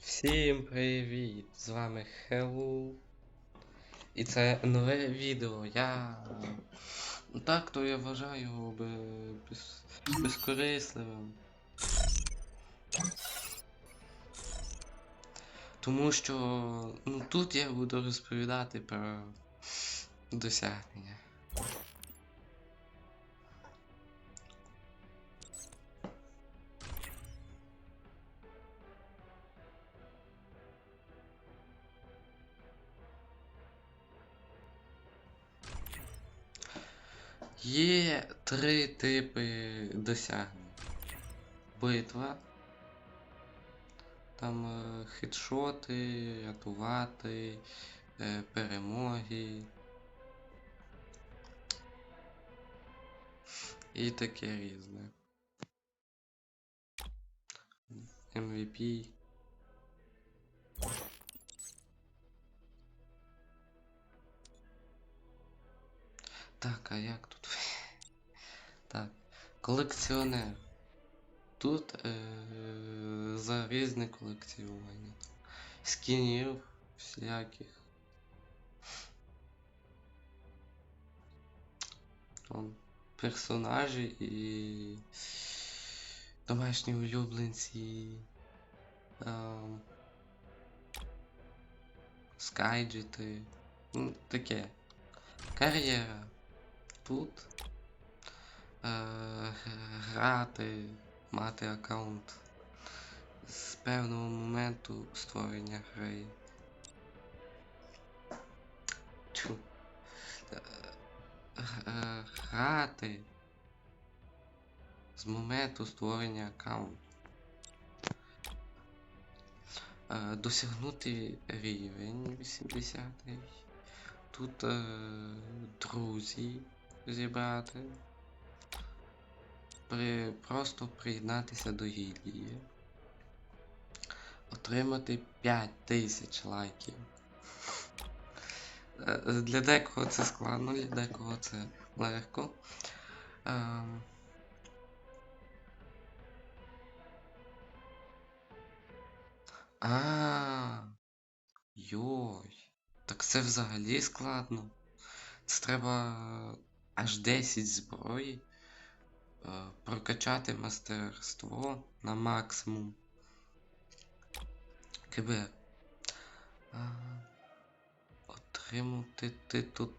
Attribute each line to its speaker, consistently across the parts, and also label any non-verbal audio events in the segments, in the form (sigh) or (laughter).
Speaker 1: Всім привіт! З вами Хелу. І це нове відео. Я. Ну Так, то я вважаю би без... безкорисливим. Тому що ну, тут я буду розповідати про досягнення. Є три типи досягнень. Битва. Там е, хедшоти, рятувати, е, перемоги. І таке різне. MVP. Так, а як тут? Так. Колекціонер. Тут е- за різне колекціонування. Скінів всяких. Вон, персонажі і домашні улюбленці. Ем, скайджети. Ну, таке. Кар'єра. Тут грати, мати аккаунт з певного моменту створення гри. Тьфу. Е, е, Грати з моменту створення аккаунту. Е, Досягнути рівень 80 Тут е, друзі зібрати. При, просто приєднатися до гільдії. Отримати 5000 лайків. Е, Для декого це складно, для декого це легко. Ем, А, йой. Так це взагалі складно. Це треба аж 10 зброї. Е, Прокачати мастерство на максимум. КБ. А, Отримати титул.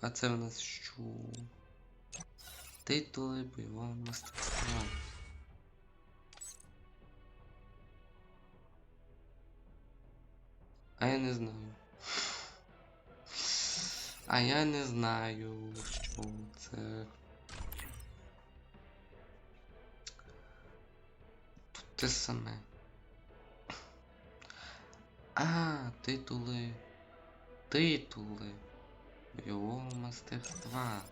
Speaker 1: А це в нас що? Титули бойового мастерства. А я не знаю. А я не знаю, що це. Те саме. А, титули. Титули. Бойового мастерства.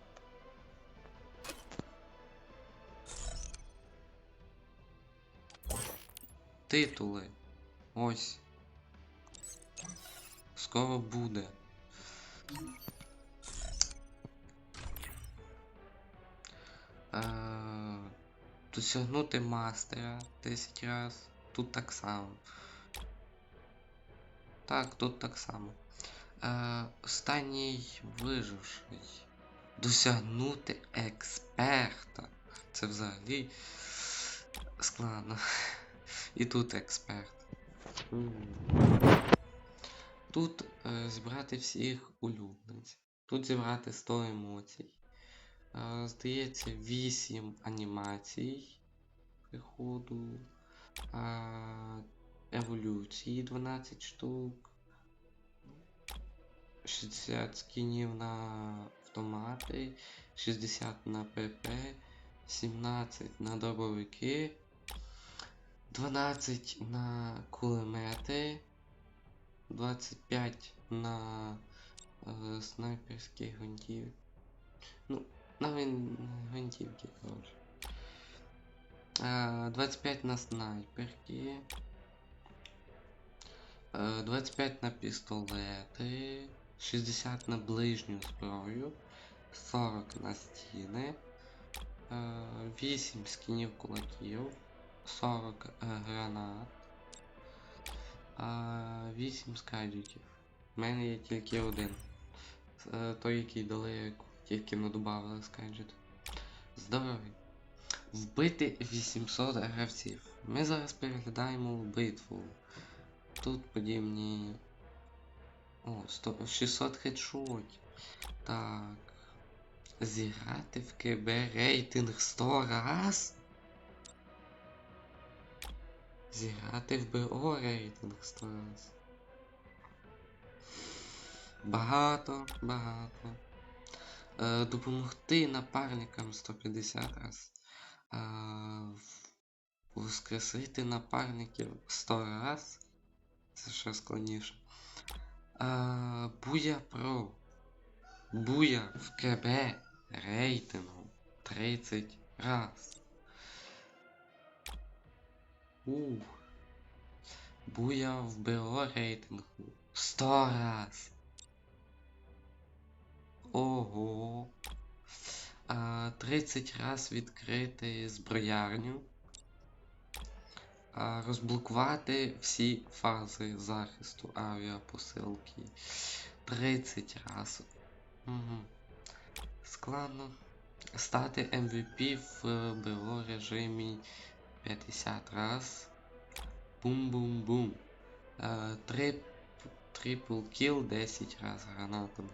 Speaker 1: Титули. Ось. Скоро буде. Е, Досягнути мастера 10 раз. Тут так само. Так, тут так само. Е, Останній виживший. Досягнути експерта. Це взагалі складно. І тут експерт. Тут е, зібрати всіх улюбленців. Тут зібрати 100 емоцій. Е, здається, 8 анімацій приходу. Е, еволюції 12 штук. 60 скінів на автомати, 60 на ПП, 17 на дробовики, 12 на кулемети. 25 на е, снайперські гвинтівки. Ну, на гвин- гвинтівки, коротше. Е, 25 на снайперки. Е, 25 на пістолети. 60 на ближню зброю. 40 на стіни. 8 скінів кулаків, 40 е, гранат, 8 скайдіків. У мене є тільки один. Е, Той, який дали, тільки не додавали скайджет. Здоровий. Вбити 800 гравців. Ми зараз переглядаємо битву. Тут подібні. О, 100, 600 хедшотів. Так. Зіграти в КБ рейтинг 100 раз. Зіграти в БО рейтинг 100 раз. Багато, багато. Е, допомогти напарникам 150 раз. Воскресити напарників 100 раз. Це ще складніше. Е, Буя Про. Буя в КБ рейтингу 30 раз. Ух. Буя в БО рейтингу 100 раз. Ого. А, 30 раз відкрити зброярню. Розблокувати всі фази захисту авіапосилки. 30 раз. Угу. Складно. Стати MVP в БО режимі 50 раз. Бум-бум-бум. Е, Трип, трипл кіл 10 раз гранатами.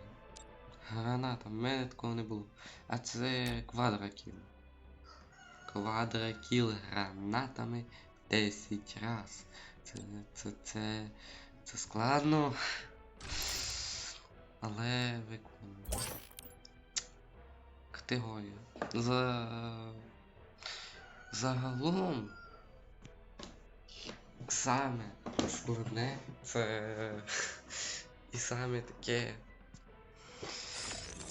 Speaker 1: Граната, в мене такого не було. А це квадракіл. Квадракіл гранатами 10 раз. Це, це, це, це складно. Але виконую. Категорія. За... Загалом. Саме складне це і саме таке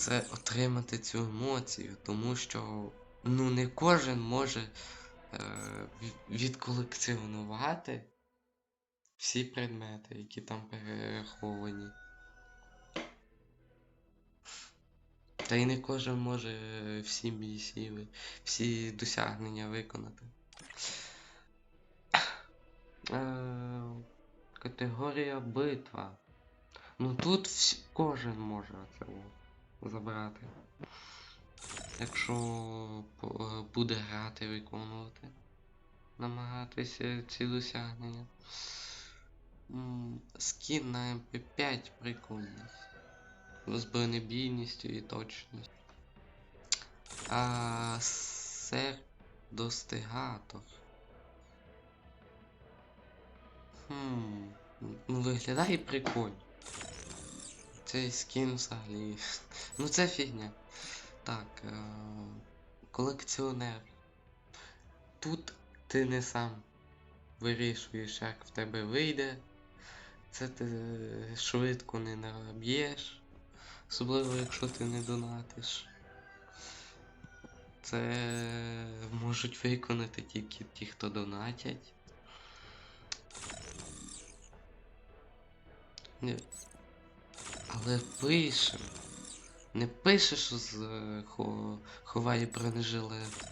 Speaker 1: це отримати цю емоцію, тому що ну не кожен може е, відколекціонувати всі предмети, які там перераховані. Та й не кожен може всі місії, всі досягнення виконати. Е, категорія битва. Ну тут всі, кожен може це забрати. Якщо е, буде грати, виконувати, намагатися ці досягнення. Скін на МП5 прикольний. З бронебійністю і точністю. А сер достигатор. Хм. Ну виглядає прикольно. Цей скін взагалі. Ну це фігня. Так. Е- колекціонер. Тут ти не сам вирішуєш, як в тебе вийде. Це ти швидко не наб'єш. Особливо, якщо ти не донатиш. Це можуть виконати тільки ті, хто донатять. Ні. Але пише. Не пише, що з е, хо, ховає бронежилет.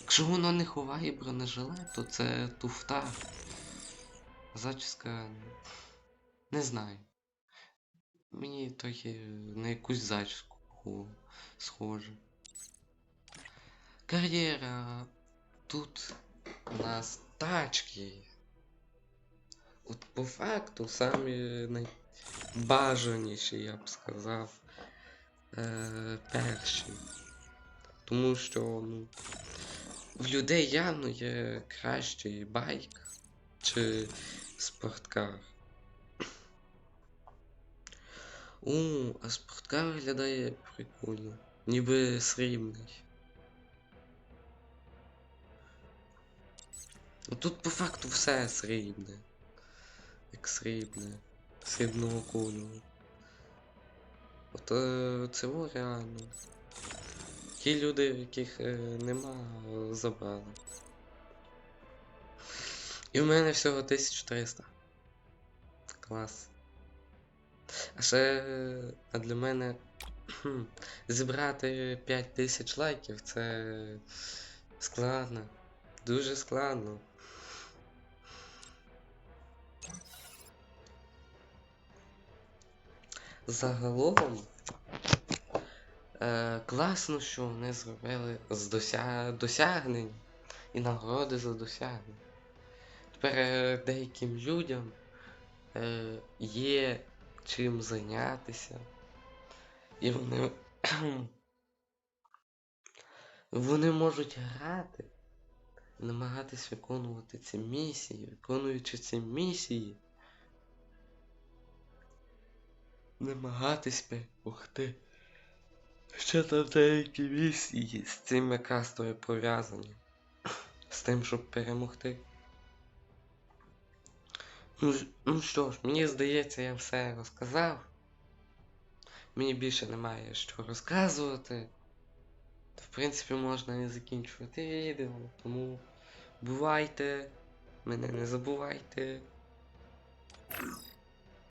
Speaker 1: Якщо воно не ховає бронежилет, то це туфта. Зачіска. Не знаю. Мені трохи на якусь зачіску схоже. Кар'єра. Тут у нас тачки. От по факту самі найбажаніші, я б сказав. Е, перші. Тому що ну, в людей явно є кращий байк чи спорткар. У, а спорткар виглядає прикольно. Ніби срібний. Тут по факту все срібне. Як срібне. Срібного кольору. От е, це о, реально. Ті люди, в яких е, нема, забрали. І в мене всього 1300. Клас. А ще а для мене зібрати 5000 лайків це складно. Дуже складно. Загалом е, класно, що вони зробили з дося... досягнень і нагороди за досягнення. Тепер е, деяким людям е, є чим зайнятися. І вони. (clears throat) вони можуть грати, намагатись виконувати ці місії, виконуючи ці місії. Намагатись перемогти. Ще там деякі місії з цими кастою пов'язані. З тим, щоб перемогти. Ну, ну що ж, мені здається, я все розказав. Мені більше немає що розказувати. В принципі, можна і закінчувати відео. Тому бувайте, мене не забувайте.